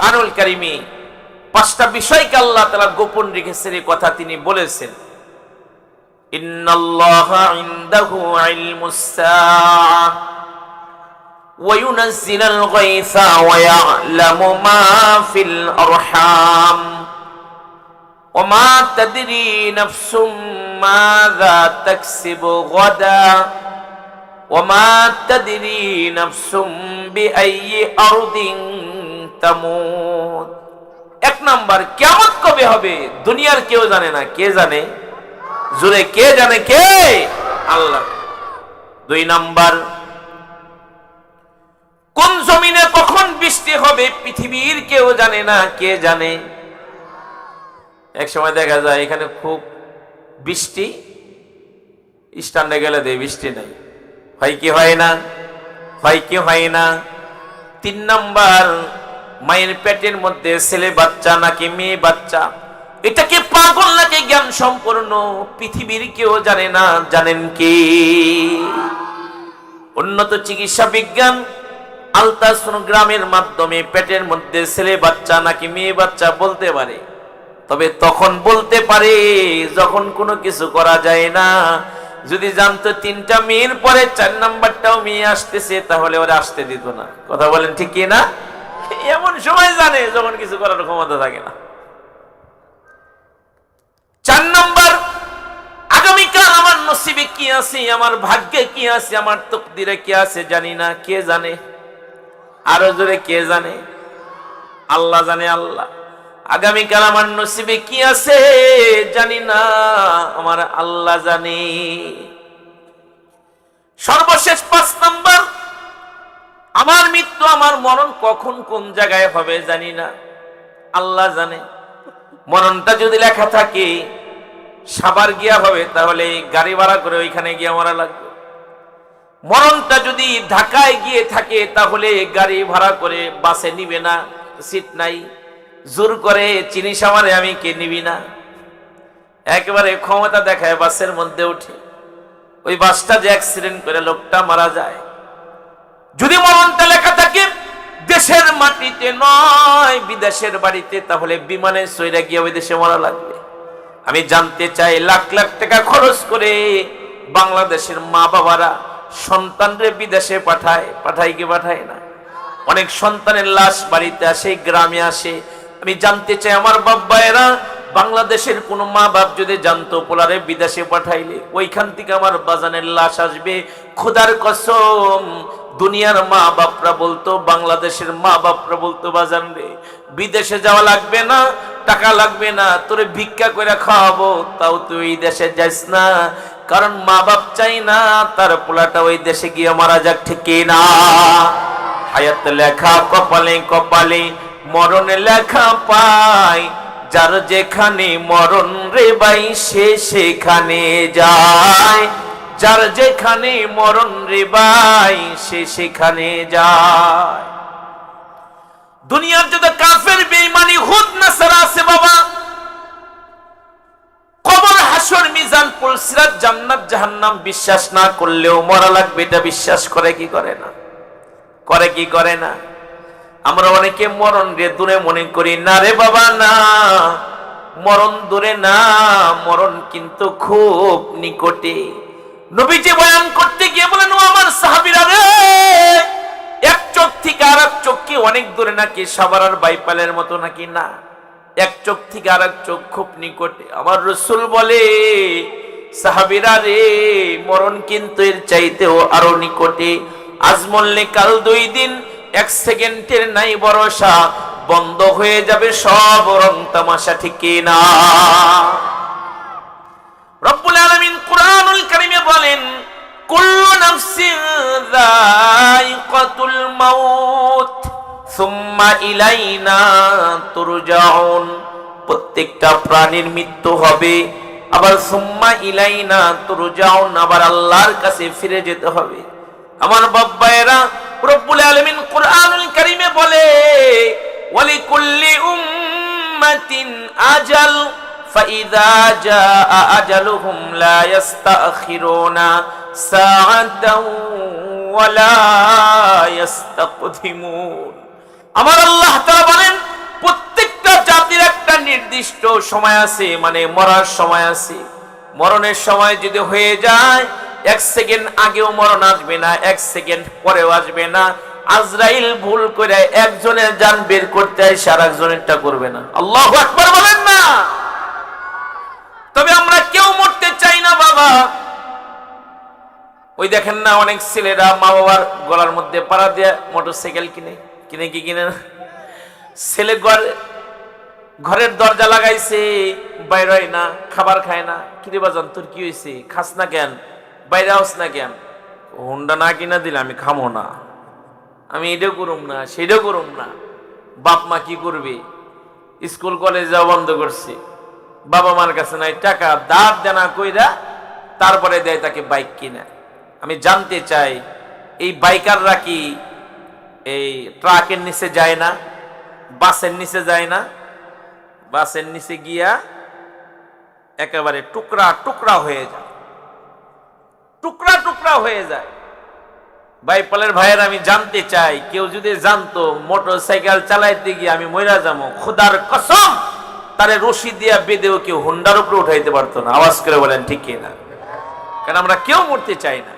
কোরআনুল কারিমি পাঁচটা বিষয়কে আল্লাহ তালা গোপন রেখেছেন এই কথা তিনি বলেছেন ইন্নাল্লাহা ইনদাহু ইলমুস সাআহ وينزل الغيث ويعلم ما في الأرحام وما تدري نفس ماذا تكسب غدا وما تدري نفس بأي أرض এক নাম্বার কেমন কবে হবে? দুনিয়ার কেউ জানে না। কে জানে? জুড়ে কে জানে কে? আল্লাহ। দুই নাম্বার, কোন জমিনে কখন বৃষ্টি হবে পৃথিবীর কেউ জানে না। কে জানে? এক সময় দেখা যায় এখানে খুব বৃষ্টি। স্ট্যান্ডে গেলে দেয় বৃষ্টি নেই। হয় কি হয় না? হয় কি হয় না? তিন নাম্বার মায়ের পেটের মধ্যে ছেলে বাচ্চা নাকি মেয়ে বাচ্চা এটাকে পাগল নাকি জ্ঞান সম্পূর্ণ? পৃথিবীর কেউ জানে না, জানেন কি? উন্নত চিকিৎসা বিজ্ঞান আলট্রাসোনোগ্রামের মাধ্যমে পেটের মধ্যে ছেলে বাচ্চা নাকি মেয়ে বাচ্চা বলতে পারে। তবে তখন বলতে পারে, যখন কোনো কিছু করা যায় না। যদি জানতো তিনটা মেয়ের পরে চার নাম্বারটাও মেয়ে আসতেছে, তাহলে ওরা আসতে দিত না। কথা বলেন ঠিক না? এমন সময় জানে যখন কিছু করার ক্ষমতা থাকে না। চার নাম্বার আগামীকাল আমার নসিবে কি আছে, আমার ভাগ্যে কি আছে, আমার তকদিরে কি আছে জানি না, কে জানে? আরও জোরে কে জানে? আল্লাহ জানে আল্লাহ। আগামীকাল আমার নসিবে কি আছে জানি না, আমার আল্লাহ জানে। সর্বশেষ পাঁচ নাম্বার আমার মৃত্যু, আমার মরণ কখন কোন জায়গায় হবে জানি না। আল্লাহ জানে। মরণটা যদি লেখা থাকে, সাবার গিয়া হবে, তাহলে গাড়ি ভাড়া করে ওইখানে গিয়ে মরা লাগবে। মরণটা যদি ঢাকায় গিয়ে থাকে, তাহলে গাড়ি ভাড়া করে বাসে নিবে না, সিট নাই। জোর করে চিনি সামারে আমি কে নিবি না। একেবারে ক্ষমতা দেখায় বাসের মধ্যে উঠে। ওই বাসটা যে অ্যাক্সিডেন্ট করে লোকটা মারা যায়। যদি মরণটা লেখা থাকে দেশের মাটিতে নয়, বিদেশের বাড়িতে, তাহলে বিমানে সইরা গিয়ে ওই দেশে মারা লাগবে। আমি জানতে চাই, লাখ লাখ টাকা খরচ করে বাংলাদেশের মা বাবারা সন্তানরে বিদেশে পাঠায় পাঠায় কি পাঠায় না? অনেক সন্তানের লাশ বাড়িতে আসে, গ্রামে আসে। আমি জানতে চাই, আমার বাব্বায়েরা বাংলাদেশের কোন মা বাপ যদি জানতো পোলারে বিদেশে পাঠাইলে, ওইখান থেকে আমার বাজানের লাশ আসবে। খোদার কসম দুনিয়ার মা বাপরা বলতো, বাংলাদেশের মা বাপরা বলতো, বাজান রে, বিদেশে যাওয়া লাগবে না, টাকা লাগবে না, তোরে ভিক্ষা করে খাওয়াবো, তাও তুই ওই দেশে যাইস না। কারণ মা বাপ চাই না, তার পোলাটা ওই দেশে গিয়ে মারা যাক, ঠিক না? হায়াত লেখা কপালে কপালে, মরণ লেখা পাই যার যেখানে মরণ রে বাই সে সেখানে যায়। যার যেখানে মরণ রে বাই সে সেখানে যায়। দুনিয়ার যত কাফের, বেঈমানি, হুদ না সারা আছে বাবা। কবর, হাসর, মিজান পুলসিরাত জান্নাত, জাহান্নাম বিশ্বাস না করলেও মরা লাগবে, এটা বিশ্বাস করে কি করে না? করে কি করে না? আমরা অনেকে মরণ রে দূরে মনে করি, না রে বাবা, না। মরণ দূরে না, মরণ কিন্তু খুব নিকটে। নবীজি বয়ান করতে গিয়ে বলেন, ও আমার সাহাবীরা রে, এক চোখ থেকে আর এক চোখ কি অনেক দূরে নাকি? সাবারার বাইপালের মতো নাকি না? এক চোখ থেকে আর এক চোখ খুব নিকটে। আমার রসুল বলে, সাহাবিরা রে, মরণ কিন্তু এর চাইতেও আরও নিকটে। আজ মরলে কাল দুই দিন, এক সেকেন্ডের নাই ভরসা, বন্ধ হয়ে যাবে সব রং তামাশা ঠিক না। রব্বুল আলামিন কুরআনুল কারীমে বলেন, কুল্লু নাফসিন যায়িকাতুল মাউত, সুম্মা ইলাইনা তুরজাউন। প্রত্যেকটা প্রাণীর মৃত্যু হবে, আবার সুম্মা ইলাইনা তুরজাউন, আবার আল্লাহর কাছে ফিরে যেতে হবে। আমার বাব্বায়েরা রব্বুল আলামিন কুরআনুল কারীমে বলে, ওয়ালিকুল্লি উম্মাতিন আজাল فإذا جاء أجلهم لا يستأخرون ساعة ولا يستقدمون আমার আল্লাহ তাআলা বলেন নির্দিষ্ট সময় আছে মানে মরার সময় আছে মরণের সময় যদি হয়ে যায় এক সেকেন্ড আগেও মরণ আসবে না এক সেকেন্ড পরেও আসবে না আজরাইল ভুল করে একজনের যান বের করতে আসে আর একজনেরটা করবে না আল্লাহ আকবার বলেন না তবে আমরা কেউ মরতে চাই না, বাবা। ওই দেখেন না অনেক ছেলেরা মা বাবার গলার মধ্যে পাড়া দিয়ে মোটরসাইকেল কিনে কিনে কি কিনে না? ছেলে ঘর ঘরের দরজা লাগাইছে, বাইরে হয় না, খাবার খায় না। কিরে বাজান, তোর কি হয়েছে খাস না কেন? বাইরে আস না কেন? হুন্ডা না কিনা দিলে আমি খামো না। আমি এটা করুম না সেটা করুম না। বাপ মা কি করবে? স্কুল, কলেজ যাওয়া বন্ধ করছে। বাবা মার কাছে নাই, টাকা দাঁত দেনা কইরা তারপরে দেয় তাকে বাইক কিনা। আমি জানতে চাই, এই বাইকাররা কি এই ট্রাকের নিচে যায় না, বাসের নিচে যায় না? বাসের নিচে গিয়া একেবারে টুকরা টুকরা হয়ে যায়। টুকরা টুকরা হয়ে যায়। বাইপালের ভাইয়ের, আমি জানতে চাই, কেউ যদি জানতো মোটর সাইকেল চালাইতে গিয়ে আমি মইরা যাব, খোদার কসম! তারে রশি দিয়া বেঁধেও কেউ হুন্ডার উপরে উঠাইতে পারতো না। আওয়াজ করে বলেন, ঠিক না কারণ আমরা কেউ মরতে চাই না।